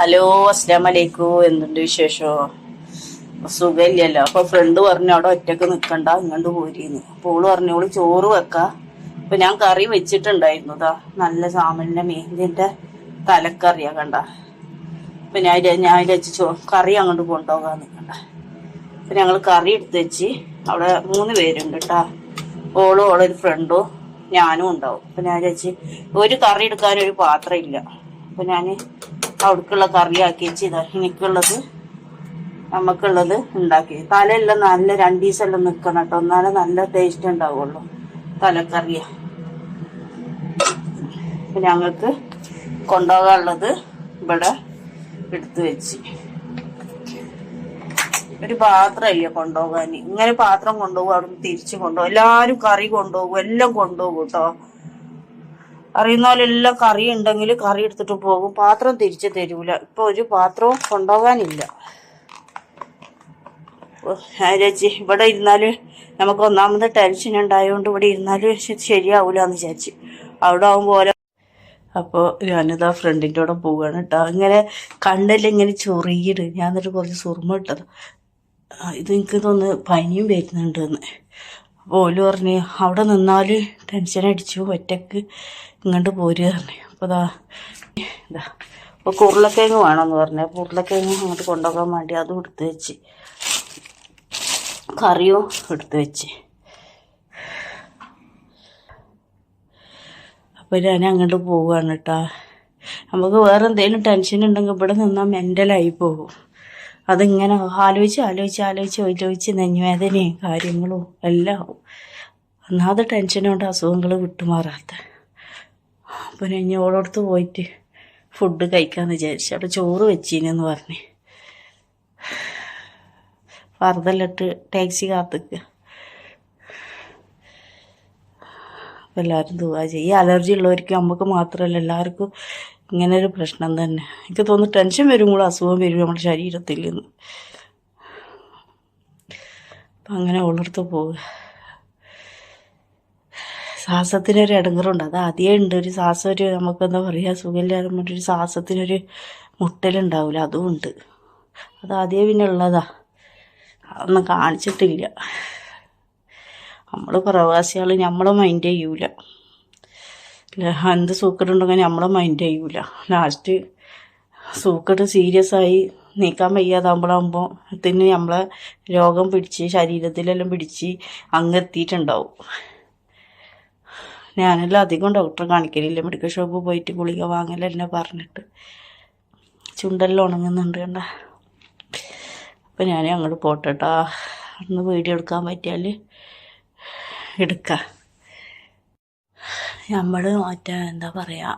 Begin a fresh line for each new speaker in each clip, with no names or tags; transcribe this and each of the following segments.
Hello അസ്ലാം വലൈക്കും എന്തുണ്ട് വിശേഷോ? സുഖമില്ലല്ലോ. അപ്പൊ ഫ്രണ്ട് പറഞ്ഞു അവിടെ ഒറ്റയ്ക്ക് നിക്കണ്ട ഇങ്ങോട്ട് പോരിന്ന്. അപ്പൊ ഓൾ പറഞ്ഞു ഓൾ ചോറ് വെക്ക. അപ്പൊ ഞാൻ കറി വെച്ചിട്ടുണ്ടായിരുന്നു താ നല്ല സാമലിന്റെ മേന്തിന്റെ തലക്കറിയാ കണ്ട. അപ്പൊ ഞാൻ ഞാൻ വെച്ച് ചോ കറി അങ്ങോട്ട് കൊണ്ടുപോകാൻ നിക്കണ്ട. അപ്പൊ ഞങ്ങൾ കറി എടുത്ത് വെച്ച് അവിടെ മൂന്ന് പേരുണ്ട് കേട്ടാ ഓളും ഓളൊരു ഫ്രണ്ടും ഞാനും ഉണ്ടാവും. അപ്പൊ ഞാൻ വെച്ച് ഒരു കറി എടുക്കാൻ ഒരു പാത്രം ഇല്ല. അപ്പൊ ഞാൻ അവിടേക്കുള്ള കറി ആക്കി വെച്ച് ഇതാ എനിക്കുള്ളത് നമുക്കുള്ളത് ഉണ്ടാക്കി. തലയെല്ലാം നല്ല രണ്ട് ദിവസമെല്ലാം നിൽക്കണം കേട്ടോ എന്നാലേ നല്ല ടേസ്റ്റ് ഉണ്ടാവുള്ളൂ തലക്കറിയ. ഞങ്ങൾക്ക് കൊണ്ടുപോകാനുള്ളത് ഇവിടെ എടുത്തു വെച്ച്. ഒരു പാത്രമല്ല കൊണ്ടുപോകാൻ ഇങ്ങനെ പാത്രം കൊണ്ടുപോകും അവിടെ തിരിച്ചു കൊണ്ടുപോകും. എല്ലാരും കറി കൊണ്ടുപോകും എല്ലാം കൊണ്ടുപോകും കേട്ടോ അറിയുന്ന കറി ഉണ്ടെങ്കിൽ കറി എടുത്തിട്ട് പോകും. പാത്രം തിരിച്ചു തരൂല. ഇപ്പൊ ഒരു പാത്രവും കൊണ്ടുപോകാനില്ല. ചേച്ചി ഇവിടെ ഇരുന്നാൽ നമുക്ക് ഒന്നാമത് ടെൻഷൻ ഉണ്ടായതുകൊണ്ട് ഇവിടെ ഇരുന്നാൽ ശരിയാവൂല എന്ന് വിചാരിച്ചു. അവിടെ ആവുമ്പോ ഓരോ അപ്പോൾ ഞാനിതാ ഫ്രണ്ടിന്റെ കൂടെ പോവുകയാണ് കേട്ടോ ഇങ്ങനെ കണ്ണെല്ലാം ഇങ്ങനെ ചൊറിയിട്. ഞാൻ എന്നിട്ട് കുറച്ച് സുറുമ ഇട്ടത്. ഇത് എനിക്ക് തോന്നുന്നു പനിയും വരുന്നുണ്ടെന്ന് അപ്പോൾ പറഞ്ഞ് അവിടെ നിന്നാൽ ടെൻഷൻ അടിച്ചു ഒറ്റയ്ക്ക് ഇങ്ങോട്ട് പോരുക പറഞ്ഞു. അപ്പോൾ ഇതാ ഇതാ അപ്പോൾ ഉരുളക്കിഴങ്ങ് വേണമെന്ന് പറഞ്ഞു. അപ്പോൾ ഉരുളക്കിഴങ്ങ് അങ്ങോട്ട് കൊണ്ടുപോകാൻ വേണ്ടി അതും എടുത്ത് വെച്ച് കറിയും എടുത്ത് വെച്ച്. അപ്പോൾ ഞാൻ അങ്ങോട്ട് പോവുകയാണ് കേട്ടോ നമുക്ക് വേറെ എന്തെങ്കിലും ടെൻഷൻ ഉണ്ടെങ്കിൽ ഇവിടെ നിന്നാൽ മെന്റലായി പോകും. അതിങ്ങനെ ആലോചിച്ച് ആലോചിച്ച് ആലോചിച്ച് ആലോചിച്ച് നെഞ്ഞുവേദനയും കാര്യങ്ങളും എല്ലാം ആവും. ഒന്നാമത് ടെൻഷനുകൊണ്ട് അസുഖങ്ങൾ വിട്ടുമാറാത്ത. അപ്പോൾ ഞാൻ ഓളോടത്ത് പോയിട്ട് ഫുഡ് കഴിക്കാമെന്ന് വിചാരിച്ചു. അവിടെ ചോറ് വെച്ചീനെന്ന് പറഞ്ഞ്. വറുതല്ലിട്ട് ടാക്സി കാത്തിക്കുക അപ്പോൾ എല്ലാവരും ദുവാ ചെയ്യും. ഈ അലർജി ഉള്ളവർക്ക് നമുക്ക് മാത്രമല്ല എല്ലാവർക്കും ഇങ്ങനെ ഒരു പ്രശ്നം തന്നെ. എനിക്ക് തോന്നുന്നു ടെൻഷൻ വരും കൂടെ അസുഖം വരും നമ്മുടെ ശരീരത്തിൽ നിന്ന് അപ്പം അങ്ങനെ ഉളർത്ത് പോവുക. ശ്വാസത്തിനൊരു ഇടങ്ങറുണ്ട്. അത് ആദ്യമേ ഉണ്ട്. ഒരു ശ്വാസം ഒരു നമുക്കെന്താ പറയുക സുഖമില്ലാതെ ഒരു ശ്വാസത്തിനൊരു മുട്ടലുണ്ടാവില്ല. അതും ഉണ്ട്. അത് ആദ്യമേ പിന്നെ ഉള്ളതാ. അതൊന്നും കാണിച്ചിട്ടില്ല. നമ്മൾ പ്രവാസികൾ നമ്മളെ മൈൻഡ് ചെയ്യൂല. എന്ത് സൂക്കടുണ്ടെങ്കിൽ നമ്മളെ മൈൻഡ് ചെയ്യൂല. ലാസ്റ്റ് സൂക്കട് സീരിയസ് ആയി നീക്കാൻ വയ്യാതാകുമ്പോഴാകുമ്പോൾ തന്നെ നമ്മളെ രോഗം പിടിച്ച് ശരീരത്തിലെല്ലാം പിടിച്ച് അങ്ങ് എത്തിയിട്ടുണ്ടാവും ഞാനെല്ലാം അധികം ഡോക്ടറെ കാണിക്കലില്ല. മെഡിക്കൽ ഷോപ്പിൽ പോയിട്ട് ഗുളിക വാങ്ങലെന്നെ പറഞ്ഞിട്ട്. ചുണ്ടെല്ലാം ഉണങ്ങുന്നുണ്ട് കണ്ട. അപ്പം ഞാൻ അങ്ങോട്ട് പോട്ടെട്ടാ. ഒന്ന് വീഡിയോ എടുക്കാൻ പറ്റിയാൽ എടുക്കാം. നമ്മൾ മറ്റേ എന്താ പറയുക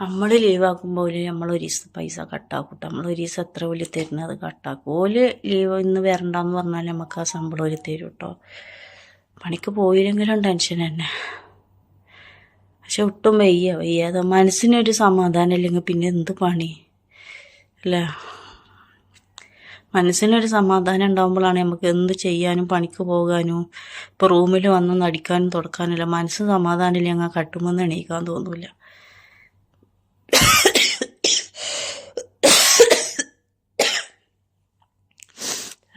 നമ്മൾ ലീവാക്കുമ്പോൾ നമ്മൾ ഒരു ദിവസം പൈസ കട്ടാക്കും നമ്മൾ ഒരു ദിവസം എത്ര വലിയ തരുന്നത് കട്ടാക്കും ഓൽ ലീവ് ഇന്ന് വരണ്ടെന്ന് പറഞ്ഞാൽ നമുക്ക് ആ ശമ്പളം ഒരു തരും കേട്ടോ പണിക്ക് പോയില്ലെങ്കിലും ടെൻഷൻ തന്നെ. പക്ഷെ ഒട്ടും വയ്യ. വയ്യാതെ മനസ്സിനൊരു സമാധാനം ഇല്ലെങ്കിൽ പിന്നെ എന്ത് പണി? അല്ലേ? മനസ്സിനൊരു സമാധാനം ഉണ്ടാകുമ്പോഴാണ് നമുക്ക് എന്ത് ചെയ്യാനും പണിക്ക് പോകാനും ഇപ്പോൾ റൂമിൽ വന്ന് നടിക്കാനും തുടക്കാനില്ല മനസ്സ് സമാധാനമില്ല ഞങ്ങൾ കട്ടുമെന്ന് എണീക്കാൻ തോന്നില്ല.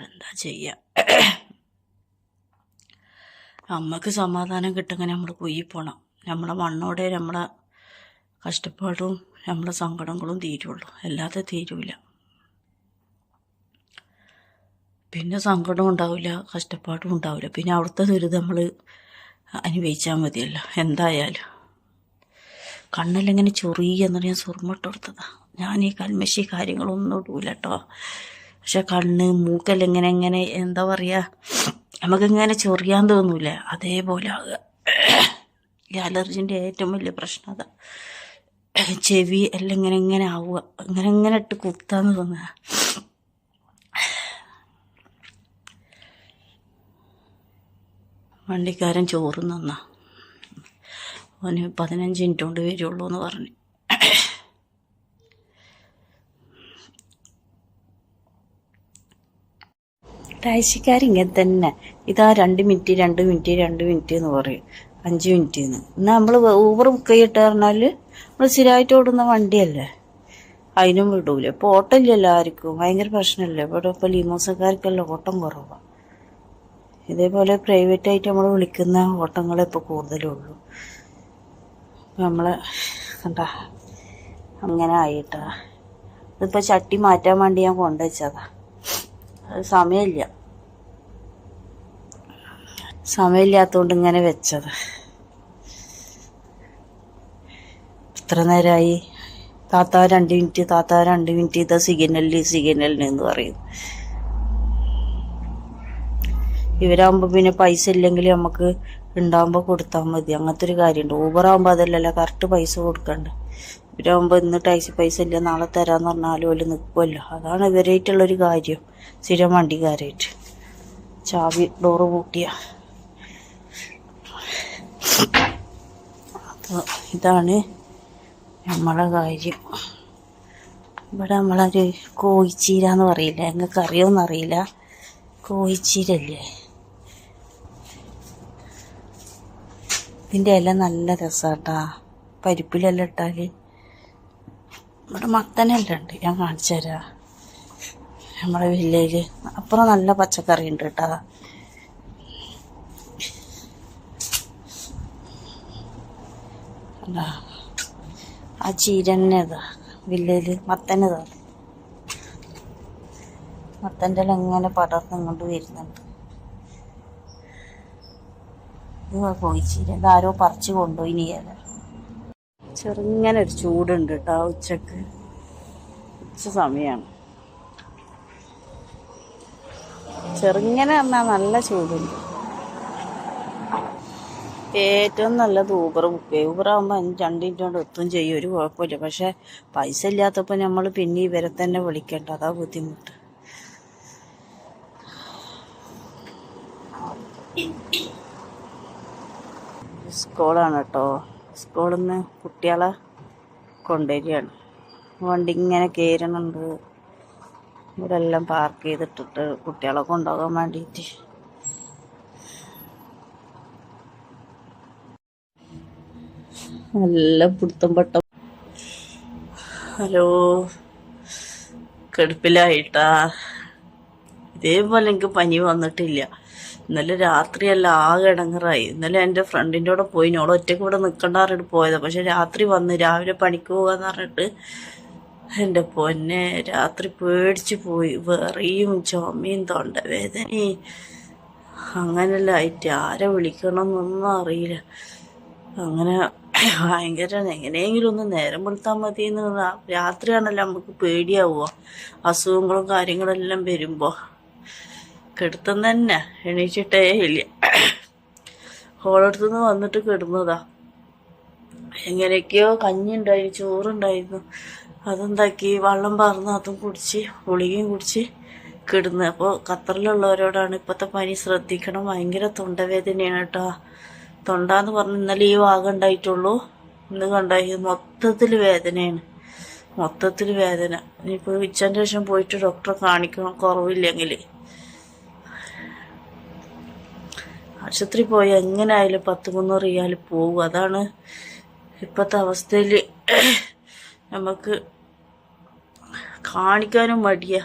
എന്താ ചെയ്യുക അമ്മയ്ക്ക് സമാധാനം കിട്ടുമെങ്കിൽ നമ്മൾ പോയി പോണം. നമ്മളെ മണ്ണോടെ നമ്മളെ കഷ്ടപ്പാടും നമ്മളെ സങ്കടങ്ങളും തീരുള്ളൂ. അല്ലാതെ തീരൂല. പിന്നെ സങ്കടം ഉണ്ടാവില്ല കഷ്ടപ്പാടും ഉണ്ടാവില്ല. പിന്നെ അവിടുത്തെ ദുരിതം നമ്മൾ അനുഭവിച്ചാൽ മതിയല്ലോ. എന്തായാലും. കണ്ണിലിങ്ങനെ ചൊറിയെന്ന് ഞാൻ സുറുമിട്ട് കൊടുത്തതാ. ഞാൻ ഈ കൽമശി കാര്യങ്ങളൊന്നും ഇടൂല കേട്ടോ പക്ഷെ കണ്ണ് മൂക്കല്ല എങ്ങനെ എങ്ങനെ എന്താ പറയുക നമുക്കിങ്ങനെ ചൊറിയാൻ തോന്നൂല. അതേപോലെ ഈ അലർജിന്റെ ഏറ്റവും വലിയ പ്രശ്നം അതാ. ചെവി എല്ലാം ഇങ്ങനെ ഇങ്ങനെ ആവുക. ഇങ്ങനെ ഇങ്ങനെ ഇട്ട് കുത്താന്ന് തോന്നുക. വണ്ടിക്കാരൻ ചോറ് തന്നാ അവന് പതിനഞ്ച് മിനിറ്റ് കൊണ്ട് വരുള്ളൂ എന്ന് പറഞ്ഞു ടാക്സിക്കാരിങ്ങനെ തന്നെ. ഇതാ രണ്ട് മിനിറ്റ് രണ്ട് മിനിറ്റ് രണ്ട് മിനിറ്റ് എന്ന് പറയും. അഞ്ച് മിനിറ്റ് എന്ന്. എന്നാൽ നമ്മൾ ഊബർ ബുക്ക് ചെയ്തിട്ട് പറഞ്ഞാൽ നമ്മൾ സ്ഥിരമായിട്ട് ഓടുന്ന വണ്ടിയല്ലേ? അതിനും വിടൂല. ഇപ്പൊ ഓട്ടമില്ലല്ലോ ആർക്കും. ഭയങ്കര പ്രശ്നമല്ലേ? ഇവിടെ ഇപ്പോൾ ലീമോസക്കാർക്കെല്ലാം ഓട്ടം കുറവാ. ഇതേപോലെ പ്രൈവറ്റ് ആയിട്ട് നമ്മൾ വിളിക്കുന്ന ഓട്ടങ്ങളെ ഇപ്പൊ കൂടുതലുള്ളൂ നമ്മൾ കണ്ട അങ്ങനെ ആയിട്ടാ. ഇതിപ്പോൾ ചട്ടി മാറ്റാൻ വേണ്ടി ഞാൻ കൊണ്ടുവച്ചതാ. അത് സമയമില്ല. സമയമില്ലാത്തോണ്ട് ഇങ്ങനെ വെച്ചത്. ഇത്ര നേരമായി താത്ത രണ്ട് മിനിറ്റ് താത്ത രണ്ട് മിനിറ്റ് ഇതാ സിഗ്നലിൽ സിഗ്നലിന് എന്ന് പറയും ഇവരാകുമ്പോ പിന്നെ പൈസ ഇല്ലെങ്കിൽ നമുക്ക് ഉണ്ടാകുമ്പോൾ കൊടുത്താൽ മതി. അങ്ങനത്തെ ഒരു കാര്യമുണ്ട് ഊബറാകുമ്പോൾ അതല്ലല്ലോ കറക്റ്റ് പൈസ കൊടുക്കണ്ട. ഇവരാകുമ്പോൾ ഇന്ന് ടാക്സി പൈസ ഇല്ല നാളെ തരാമെന്ന് പറഞ്ഞാലും ഓൽ നിൽക്കുമല്ലോ അതാണ് ഇവരായിട്ടുള്ളൊരു കാര്യം. സ്ഥിരം വണ്ടിക്കാരായിട്ട്. ചാവി ഡോറ് പൂട്ടിയ. ഇതാണ് നമ്മളെ കാര്യം. ഇവിടെ നമ്മളൊരു കോഴിച്ചീര എന്ന് പറയില്ല? ഞങ്ങൾക്ക് അറിയോന്നറിയില്ല കോഴിച്ചീരല്ലേ? ഇതിന്റെ ഇല നല്ല രസമാട്ടാ പരിപ്പിലെല്ലാം ഇട്ടാൽ ഇവിടെ മത്തനെല്ലാം ഉണ്ട് ഞാൻ കാണിച്ചു തരാം. നമ്മുടെ വില്ലേജ് അപ്പുറം നല്ല പച്ചക്കറി ഉണ്ട് കേട്ടാ ആ ചീരന്നേതാ വില്ലേജ് മത്തനതാ മത്തന്റെ ഇല ഇങ്ങനെ പടർന്നിങ്ങോട്ട് വരുന്നുണ്ട്. ഇത് പോയി ചീര ഇതാരോ പറിച്ചു കൊണ്ടുപോയി നീ അത് ചെറുങ്ങനെ ഒരു ചൂടുണ്ട് കേട്ടോ ഉച്ചയ്ക്ക്. ഉച്ച സമയമാണ് ചെറുങ്ങനെ പറഞ്ഞാൽ നല്ല ചൂടുണ്ട്. ഏറ്റവും നല്ലത് ഊബർ ബുക്ക്. ചെയ്യും ഊബർ ആകുമ്പോൾ രണ്ട് മിനിറ്റ് കൊണ്ട് എത്തും ചെയ്യും. ഒരു കുഴപ്പമില്ല. പക്ഷെ പൈസ ഇല്ലാത്തപ്പോൾ നമ്മൾ പിന്നെ ഇവരെ തന്നെ വിളിക്കേണ്ട. അതാ ബുദ്ധിമുട്ട്. സ്കൂളാണ് കേട്ടോ സ്കൂളിൽ നിന്ന് കുട്ടികളെ കൊണ്ടുവരികയാണ്. വണ്ടി ഇങ്ങനെ കയറണുണ്ട്. ഇവിടെ എല്ലാം പാർക്ക് ചെയ്തിട്ടിട്ട് കുട്ടികളെ കൊണ്ടുപോകാൻ വേണ്ടിയിട്ട്. നല്ല പിടുത്തം പട്ടം ഹലോ കടുപ്പിലായിട്ടാ. ഇതേപോലെ എനിക്ക് പനി വന്നിട്ടില്ല. ഇന്നലെ രാത്രിയല്ല ആകെ ഇടങ്ങറായി. ഇന്നലെ എന്റെ ഫ്രണ്ടിന്റെ കൂടെ പോയി. ഓളെ ഒറ്റയ്ക്ക് ഇവിടെ നിൽക്കണ്ട പറഞ്ഞിട്ട് പോയത്. പക്ഷെ രാത്രി വന്ന് രാവിലെ പണിക്ക് പോകാന്ന് പറഞ്ഞിട്ട് എന്റെ പൊന്നെ രാത്രി പേടിച്ച് പോയി. വേറെയും ചുമയും തൊണ്ടവേദനയും. അങ്ങനെ ആയിട്ട് ആരെ വിളിക്കണമെന്നൊന്നും അറിയില്ല. അങ്ങനെ ഭയങ്കര എങ്ങനെയെങ്കിലും ഒന്ന് നേരം വെളുത്താൽ മതി എന്ന് രാത്രിയാണല്ലോ നമുക്ക് പേടിയാവുക. അസുഖങ്ങളും കാര്യങ്ങളെല്ലാം വരുമ്പോൾ കിടത്തം തന്നെ എണീച്ചിട്ടേ ഇല്ല. ഹോളടുത്തുനിന്ന് വന്നിട്ട് കിടന്നതാ. എങ്ങനെയൊക്കെയോ കഞ്ഞിണ്ടായി ചോറുണ്ടായിരുന്നു. അതെന്താക്കി? വെള്ളം പറന്ന് അതും കുടിച്ച് ഗുളികയും കുടിച്ച് കിടന്ന്. അപ്പോൾ ഖത്തറിലുള്ളവരോടാണ് ഇപ്പോഴത്തെ പനി ശ്രദ്ധിക്കണം. ഭയങ്കര തൊണ്ടവേദനയാണ് കേട്ടോ. തൊണ്ടാന്ന് പറഞ്ഞ് ഇന്നലെ ഈ ഭാഗം ഉണ്ടായിട്ടുള്ളൂ. ഇന്ന് കണ്ടായി മൊത്തത്തിൽ വേദനയാണ്. മൊത്തത്തിൽ വേദന. ഇനിയിപ്പോൾ ഉച്ചന്റെ ശേഷം പോയിട്ട് ഡോക്ടറെ കാണിക്കണം. കുറവില്ലെങ്കിൽ ആശുപത്രി പോയാൽ എങ്ങനെയായാലും പത്ത് മുന്നൂറ് റിയാൽ പോകും അതാണ് ഇപ്പോഴത്തെ അവസ്ഥയിൽ നമുക്ക് കാണിക്കാനും മടിയ.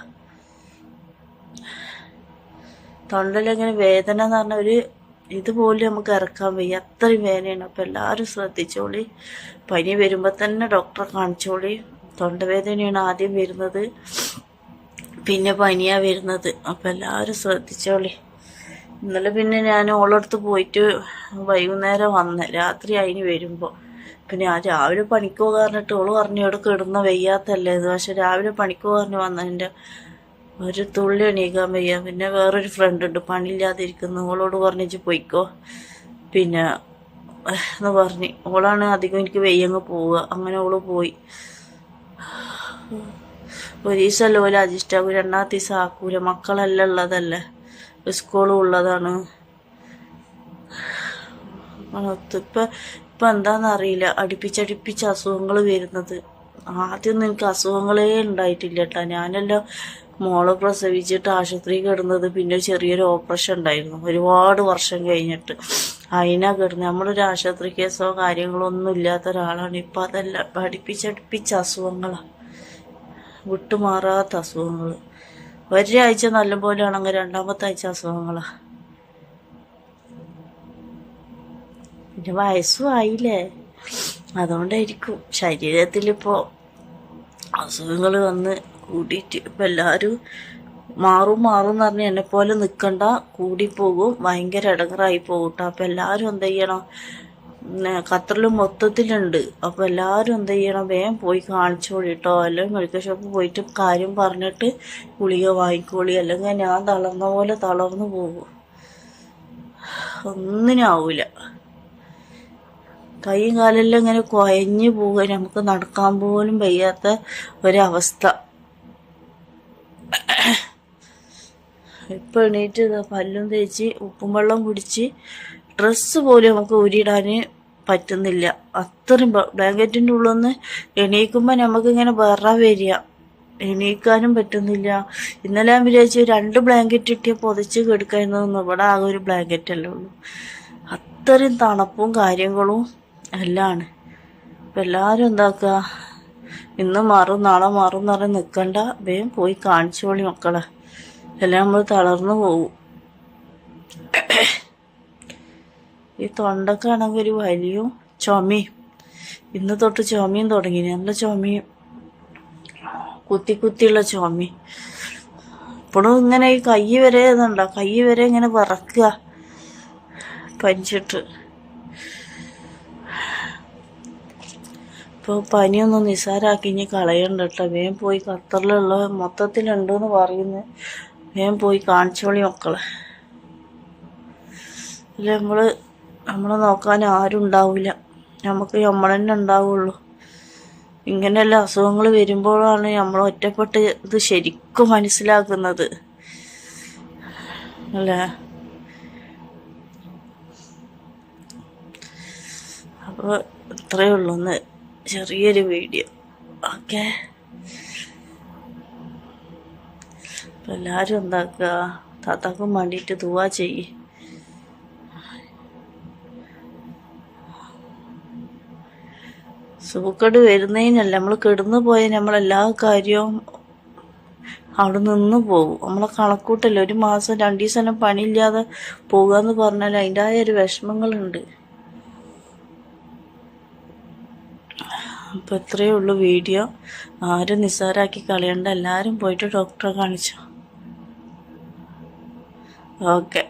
തൊണ്ടയിലെങ്ങനെ വേദന എന്ന് പറഞ്ഞ ഒരു ഇതുപോലെ നമുക്ക് ഇറക്കാൻ വയ്യ. അത്രയും വേദനയാണ്. അപ്പം എല്ലാവരും ശ്രദ്ധിച്ചോളി. പനി വരുമ്പോൾ തന്നെ ഡോക്ടറെ കാണിച്ചോളി. തൊണ്ടവേദനയാണ് ആദ്യം വരുന്നത്. പിന്നെ പനിയാണ് വരുന്നത്. അപ്പം എല്ലാവരും ശ്രദ്ധിച്ചോളി. ഇന്നലെ പിന്നെ ഞാൻ ഓളടുത്ത് പോയിട്ട് വൈകുന്നേരം വന്ന്. രാത്രി അതിന് വരുമ്പോൾ പിന്നെ ആ രാവിലെ പണിക്ക് പോകാറിട്ട് ഓൾ പറഞ്ഞു ഇവിടെ കിടന്ന വയ്യാത്തല്ലേ ഇത്. പക്ഷെ രാവിലെ പണിക്ക് പോകാറിന് വന്നതിന്റെ ഒരു തുള്ളി എണീക്കാൻ വയ്യ. പിന്നെ വേറൊരു ഫ്രണ്ട് ഉണ്ട്. പണിയില്ലാതിരിക്കുന്നു. ഓളോട് പറഞ്ഞിച്ച് പോയിക്കോ. പിന്നെ എന്ന് പറഞ്ഞു. ഓളാണ് അധികം എനിക്ക് വെയ്യങ്ങ് പോവുക. അങ്ങനെ ഓൾ പോയി. ഒരു ദിവസമല്ല ഓല അജിഷ്ടാകൂ രണ്ടാമത്തെ ദിവസം ആക്കൂല. മക്കളല്ല ഉള്ളതല്ലേ? സ്കൂളും ഉള്ളതാണ്. ഇപ്പൊ ഇപ്പൊ എന്താന്നറിയില്ല അടുപ്പിച്ചടുപ്പിച്ച് അസുഖങ്ങൾ വരുന്നത്. ആദ്യമൊന്നും എനിക്ക് അസുഖങ്ങളേ ഉണ്ടായിട്ടില്ല കേട്ടോ ഞാനെല്ലാം മോളെ പ്രസവിച്ചിട്ട് ആശുപത്രി കിടന്നത്. പിന്നെ ചെറിയൊരു ഓപ്പറേഷൻ ഉണ്ടായിരുന്നു. ഒരുപാട് വർഷം കഴിഞ്ഞിട്ട്. അതിനാ കിടന്നത് നമ്മളൊരു ആശുപത്രി കേസോ കാര്യങ്ങളോ ഒന്നും ഇല്ലാത്ത ഒരാളാണ്. ഇപ്പൊ അതല്ല. അടുപ്പിച്ചടുപ്പിച്ച് അസുഖങ്ങളാണ് വിട്ടുമാറാത്ത അസുഖങ്ങൾ ഒരാഴ്ച നല്ലപോലെ ആണെങ്കിൽ രണ്ടാമത്തെ ആഴ്ച അസുഖങ്ങളാ. പിന്നെ വയസ്സും ആയില്ലേ? അതുകൊണ്ടായിരിക്കും ശരീരത്തിലിപ്പോ അസുഖങ്ങൾ വന്ന് കൂടിയിട്ട് ഇപ്പം എല്ലാവരും മാറും മാറും എന്ന് പറഞ്ഞ് എന്നെ പോലെ നിൽക്കണ്ട കൂടിപ്പോകും ഭയങ്കര ഇടങ്ങറായി പോകട്ടോ കേട്ടോ അപ്പം എല്ലാവരും എന്ത് ചെയ്യണം? ഖത്തറിൽ മൊത്തത്തിലുണ്ട്. അപ്പോൾ എല്ലാവരും എന്ത് ചെയ്യണം? വേഗം പോയി കാണിച്ചോളി കേട്ടോ അല്ലെങ്കിൽ മെഡിക്കൽ ഷോപ്പിൽ പോയിട്ട് കാര്യം പറഞ്ഞിട്ട് ഗുളിക വാങ്ങിക്കോളി. അല്ലെങ്കിൽ ഞാൻ തളർന്ന പോലെ തളർന്നു പോകും. ഒന്നിനും ആവില്ല കൈയും കാലെല്ലാം ഇങ്ങനെ കുഴഞ്ഞു പോവുക. നമുക്ക് നടക്കാൻ പോലും വയ്യാത്ത ഒരവസ്ഥ. ഇപ്പം എണീറ്റ് പല്ലും തേച്ച് ഉപ്പും വെള്ളം കുടിച്ച് ഡ്രസ്സ് പോലും നമുക്ക് ഊരിയിടാൻ പറ്റുന്നില്ല. അത്രയും ബ്ലാങ്കറ്റിന്റെ ഉള്ളിൽ നിന്ന് എണീക്കുമ്പോൾ നമുക്കിങ്ങനെ വേറെ വരിക. എണീക്കാനും പറ്റുന്നില്ല. ഇന്നലെ ഞാൻ വിചാരിച്ചു രണ്ട് ബ്ലാങ്കറ്റ് ഇട്ടിയ പൊതച്ച് കിടക്കായിരുന്നു ഇവിടെ ആകെ ഒരു ബ്ലാങ്കറ്റ് അല്ലേ ഉള്ളൂ. അത്രയും തണുപ്പും കാര്യങ്ങളും എല്ലാമാണ് അപ്പം എല്ലാവരും എന്താക്കുക ഇന്ന് മാറും നാളെ മാറും എന്ന് പറഞ്ഞ് നിൽക്കണ്ട വേഗം പോയി കാണിച്ചോളി മക്കളെ. എല്ലാം നമ്മൾ തളർന്നു പോകും ഈ തൊണ്ടക്കാണെങ്കിൽ ഒരു വലിയ ചുമയും. ഇന്ന് തൊട്ട് ചുമയും തുടങ്ങി. നല്ല ചുമയും. കുത്തി കുത്തിയുള്ള ചുമയും. ഇപ്പോഴും ഇങ്ങനെ ഈ കൈ വരെ ഇതുണ്ടോ? കൈ വരെ ഇങ്ങനെ വറക്കുക. പനിച്ചിട്ട്. ഇപ്പോൾ പനിയൊന്നും നിസ്സാരാക്കി ഇനി കളയണ്ട കേട്ടോ. വേഗം പോയി ഖത്തറിലുള്ള മൊത്തത്തിലുണ്ടെന്ന് പറയുന്നത് വേഗം പോയി കാണിച്ചോളി മക്കളെ. നമ്മൾ നമ്മളെ നോക്കാൻ ആരും ഉണ്ടാവില്ല നമുക്ക് നമ്മൾ തന്നെ ഉണ്ടാവുള്ളൂ. ഇങ്ങനെയുള്ള അസുഖങ്ങൾ വരുമ്പോഴാണ് നമ്മൾ ഒറ്റപ്പെട്ട് ഇത് ശരിക്കും മനസ്സിലാക്കുന്നത്. അല്ലേ? അപ്പോൾ ഇത്രയേ ഉള്ളൂ ഒന്ന് ചെറിയൊരു വീഡിയോ. ഓക്കെ? എല്ലാവരും എന്താക്കുക? താത്താക്കും വേണ്ടിയിട്ട് ദുവാ ചെയ്യ്. സൂക്കട് വരുന്നതിനല്ല നമ്മൾ കിടന്നു പോയ നമ്മളെല്ലാ കാര്യവും അവിടെ നിന്ന് പോകും. നമ്മളെ കണക്കൂട്ടല്ല? ഒരു മാസം രണ്ടു ദിവസം പണിയില്ലാതെ പോകുക എന്ന് പറഞ്ഞാൽ അതിന്റെതായ ഒരു വിഷമങ്ങളുണ്ട്. അപ്പൊ ഇത്രയേ ഉള്ളൂ വീഡിയോ. ആരും നിസ്സാരാക്കി കളയണ്ട. എല്ലാവരും പോയിട്ട് ഡോക്ടറെ കാണിച്ചോ. ഓക്കെ.